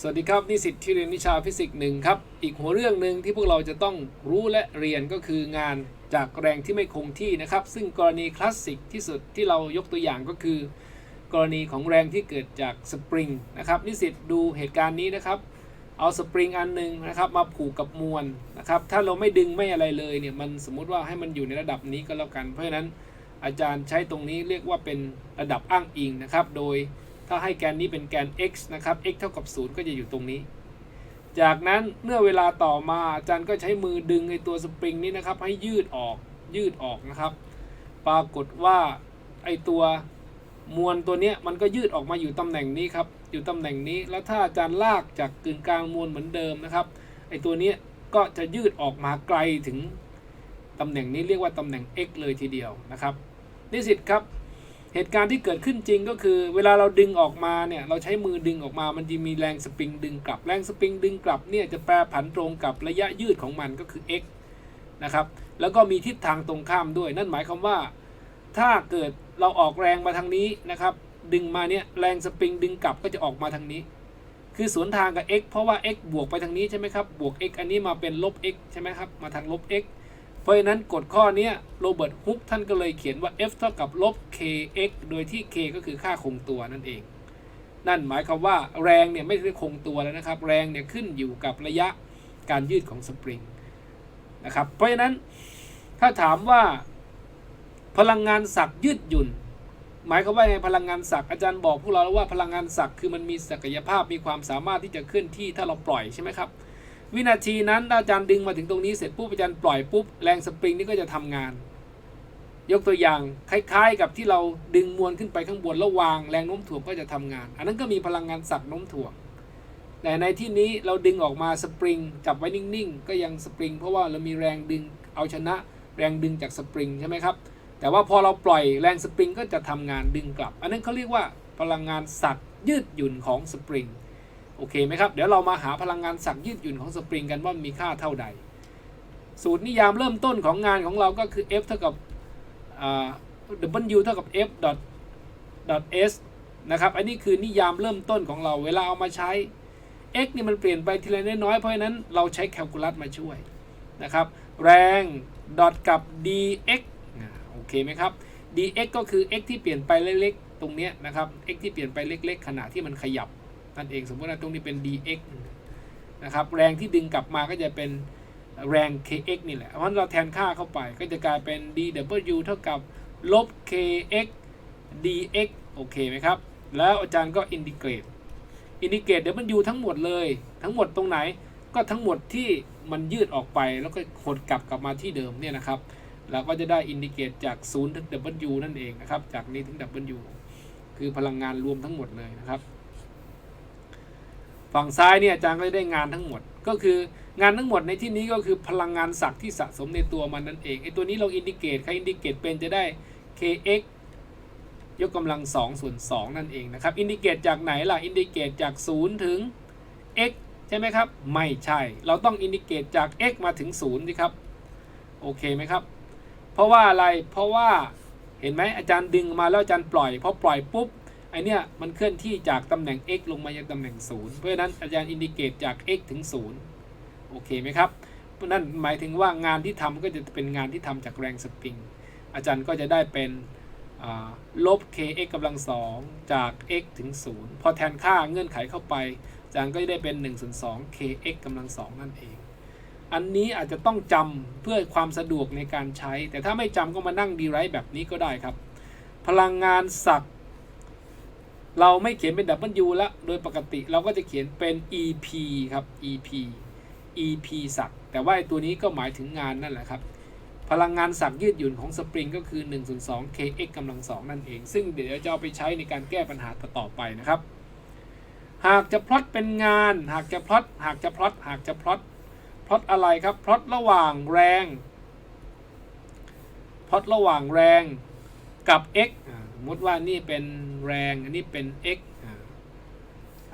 สวัสดีครับ นิสิตที่เรียนวิชาฟิสิกส์หนึ่งครับ อีกหัวเรื่องหนึ่งที่พวกเราจะต้องรู้และเรียนก็คืองานจากแรงที่ไม่คงที่นะครับ ซึ่งกรณีคลาสสิกที่สุดที่เรายกตัวอย่างก็คือ กรณีของแรงที่เกิดจากสปริงนะครับ นิสิตดูเหตุการณ์นี้นะครับ เอาสปริงอันหนึ่งนะครับ มาผูกกับมวลนะครับ ถ้าเราไม่ดึงไม่อะไรเลยเนี่ยมันสมมุติว่าให้มันอยู่ในระดับนี้ก็แล้วกัน เพราะฉะนั้นอาจารย์ใช้ตรงนี้เรียกว่าเป็นระดับอ้างอิงนะครับ โดย ถ้าให้แกนนี้เป็นแกน x นะครับ x เท่ากับ 0 ก็จะอยู่ตรงนี้ จากนั้นเมื่อเวลาต่อมาอาจารย์ก็ใช้มือดึงไอตัวสปริงนี้นะครับ ให้ยืดออกยืดออกนะครับ ปรากฏว่าไอตัวมวลตัวนี้มันก็ยืดออกมาอยู่ตำแหน่งนี้ครับอยู่ตำแหน่งนี้แล้วถ้าอาจารย์ลากจากกึ่งกลางมวลเหมือนเดิมนะครับไอตัวนี้ก็จะยืดออกมาไกลถึงตำแหน่งนี้เรียกว่าตำแหน่ง x เลยทีเดียวนะครับนิสิตครับ เหตุการณ์ที่เกิดขึ้นจริงก็คือ เวลาเราดึงออกมาเนี่ยเราใช้มือดึงออกมามันจะมีแรงสปริงดึงกลับแรงสปริงดึงกลับเนี่ยจะแปรผันตรงกับระยะยืดของมันก็คือ x นะครับแล้วก็มีทิศทางตรงข้ามด้วย นั่นหมายความว่า ถ้าเกิดเราออกแรงมาทางนี้นะครับ ดึงมาเนี่ยแรงสปริงดึงกลับก็จะออกมาทางนี้ คือสวนทางกับ x เพราะว่า x บวกไปทางนี้ใช่ไหมครับบวก x อันนี้มาเป็นลบ x ใช่ไหมครับมาทางลบ x เพราะฉะนั้นกฎข้อนี้โรเบิร์ตฮุกท่านก็เลยเขียนว่า f เท่ากับลบ kx โดยที่ k ก็คือค่าคงตัวนั่นเอง นั่นหมายความว่าแรงเนี่ยไม่ได้คงตัวแล้วนะครับ แรงเนี่ยขึ้นอยู่กับระยะการยืดของสปริงนะครับ เพราะฉะนั้นถ้าถามว่าพลังงานศักย์ยืดหยุ่น หมายความว่าไงพลังงานศักอาจารย์บอกพวกเราแล้วว่าพลังงานศักคือมันมีศักยภาพมีความสามารถที่จะเคลื่อนที่ถ้าเราปล่อยใช่ไหมครับ วินาทีนั้นถ้าอาจารย์ดึงมาถึงตรงนี้เสร็จปุ๊บอาจารย์ปล่อยปุ๊บแรงสปริงนี่ก็จะทำงาน ยกตัวอย่างคล้ายๆ กับที่เราดึงมวลขึ้นไปข้างบนแล้ววางแรงโน้มถ่วงก็จะทำงาน อันนั้นก็มีพลังงานศักย์โน้มถ่วง แต่ในที่นี้เราดึงออกมาสปริงจับไว้นิ่งๆ ก็ยังสปริงเพราะว่าเรามีแรงดึงเอาชนะแรงดึงจากสปริงใช่ไหมครับ แต่ว่าพอเราปล่อยแรงสปริงก็จะทำงานดึงกลับ อันนั้นเขาเรียกว่าพลังงานศักย์ยืดหยุ่นของสปริง โอเคไหมครับ เดี๋ยวเรามาหาพลังงานศักย์ยืดหยุ่นของสปริงกันว่ามีค่าเท่าใด สูตรนิยามเริ่มต้นของงานของเราก็คือ F เท่ากับ W เท่ากับ F dot dot S นะครับ อันนี้คือนิยามเริ่มต้นของเรา เวลาเอามาใช้ x นี่มันเปลี่ยนไปทีละน้อยๆ เพราะฉะนั้นเราใช้แคลคูลัสมาช่วยนะครับ แรง dot กับ dx โอเคไหมครับ dx ก็คือ x ที่เปลี่ยนไปเล็กๆ ตรงเนี้ยนะครับ x ที่เปลี่ยนไปเล็กๆ ขณะที่มันขยับ นั่นเองสมมติว่าตรงนี้เป็น dx นะครับแรงที่ดึงกลับมาก็จะเป็นแรง kx นี่แหละเพราะเราแทนค่าเข้าไปก็จะกลายเป็น dw เท่ากับลบ kx dx โอเคไหมครับ แล้วอาจารย์ก็อินทิเกรตอินทิเกรต w ทั้งหมดเลย ทั้งหมดตรงไหนก็ทั้งหมดที่มันยืดออกไปแล้วก็หดกลับกลับมาที่เดิมเนี่ยนะครับเราก็จะได้อินทิเกตจาก 0 ถึง w นั่นเองนะครับ จากนี้ถึง w คือพลังงานรวมทั้งหมดเลยนะครับ ฝั่งซ้ายเนี่ยอาจารย์ก็จะได้งานทั้งหมด ก็คืองานทั้งหมดในที่นี้ก็คือพลังงานศักย์ที่สะสมในตัวมันนั่นเองไอ้ตัวนี้เราอินทิเกตใครอินทิเกตเป็นจะได้ kx ยกกำลัง2ส่วน2นั่นเองนะครับ อินดิเกตจากไหนล่ะ อินดิเกตจาก 0 ถึง x ใช่ไหมครับ ไม่ใช่ เราต้องอินดิเกตจาก x มาถึง0สิครับ โอเคไหมครับ เพราะว่าอะไร เพราะว่า เห็นไหมอาจารย์ดึงมาแล้วอาจารย์ปล่อย พอปล่อยปุ๊บ ไอเนี้ยมันเคลื่อนที่จากตำแหน่ง x ลงมายังตำแหน่ง 0 เพราะฉะนั้นอาจารย์อินดิเกตจาก x ถึง 0 โอเคไหมครับนั่นหมายถึงว่างานที่ทำก็จะเป็นงานที่ทำจากแรงสปริง อาจารย์ก็จะได้เป็นลบ kx กำลังสองจาก x ถึง 0 พอแทนค่าเงื่อนไขเข้าไป อาจารย์ก็จะได้เป็น 1 ส่วน2 kx กำลังสองนั่นเอง อันนี้อาจจะต้องจำเพื่อความสะดวกในการใช้ แต่ถ้าไม่จำก็มานั่งดีไรแบบนี้ก็ได้ครับ พลังงานศักย เราไม่เขียนเป็น W แล้วโดยปกติเราก็จะเขียนเป็น EP ครับ EP EP ศักย์แต่ว่าไอ้ตัวนี้ก็หมายถึงงานนั่นแหละครับ พลังงานศักย์ยืดหยุ่นของสปริงก็คือ 1 ส่วน2 kx กำลังสองนั่นเอง ซึ่งเดี๋ยวจะเอาไปใช้ในการแก้ปัญหาต่อไปนะครับ หากจะพลอตเป็นงาน หากจะพลอตหากจะพลอตหากจะพลอตพลอตอะไรครับพลอตระหว่างแรงพลอตระหว่างแรงกับ x อ่า สมมติว่านี่เป็นแรง อันนี้เป็น x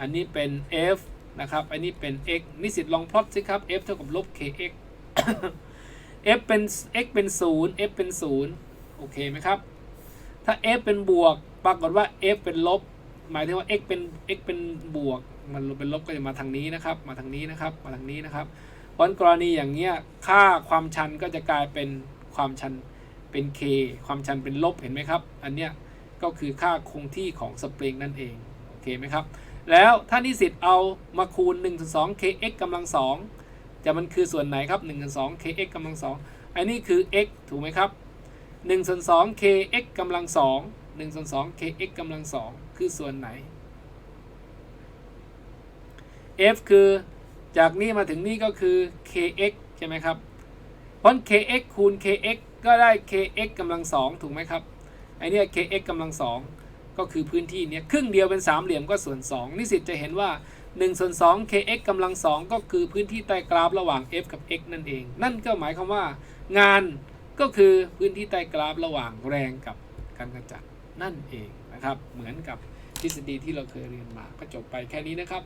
อันนี้เป็น f นะครับ อันนี้เป็น x นิสิตลองพลอตสิครับ f เท่ากับลบ kx f เป็น x เป็น 0 f เป็น 0 โอเคไหมครับ ถ้า f เป็นบวก ปรากฏว่า f เป็นลบ หมายถึงว่า x เป็น x เป็นบวก มันเป็นลบก็จะมาทางนี้นะครับ มาทางนี้นะครับ มาทางนี้นะครับเพราะนั้นกรณีอย่างเงี้ย ค่าความชันก็จะกลายเป็นความชันเป็น k ความชันเป็นลบ เห็นไหมครับ อันเนี้ย ก็คือค่าคงที่ของสปริงนั่นเอง โอเคไหมครับ แล้วถ้านิสิตเอามาคูณ1ถึง2 kx กำลัง2จะมันคือส่วนไหนครับ1ถึง2 kx กำลัง2อันนี้คือ x ถูกไหมครับ1ส่วน2 kx กำลัง2 1ส่วน2 kx กำลัง2คือส่วนไหน f คือจากนี้มาถึงนี่ก็คือ kx ใช่ไหมครับเพราะ kx คูณ kx ก็ได้ kx กำลัง2ถูกไหมครับ ไอเนี้ย kx กำลัง2ก็คือพื้นที่เนี้ยครึ่งเดียวเป็นสามเหลี่ยมก็ส่วน 2 นิสิตจะเห็นว่า1ส่วน2 kx กำลัง2ก็คือพื้นที่ใต้กราฟระหว่าง f กับ x นั่นเอง นั่นก็หมายความว่า งานก็คือพื้นที่ใต้กราฟระหว่างแรงกับการกระจัดนั่นเองนะครับ เหมือนกับทฤษฎีที่เราเคยเรียนมาก็จบไปแค่นี้นะครับ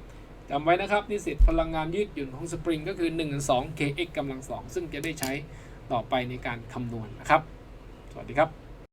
จำไว้นะครับนิสิตพลังงานยืดหยุ่นของสปริงก็คือ1 2 kx กำลัง2ซึ่งจะได้ใช้ต่อไปในการคำนวณนะครับ สวัสดีครับ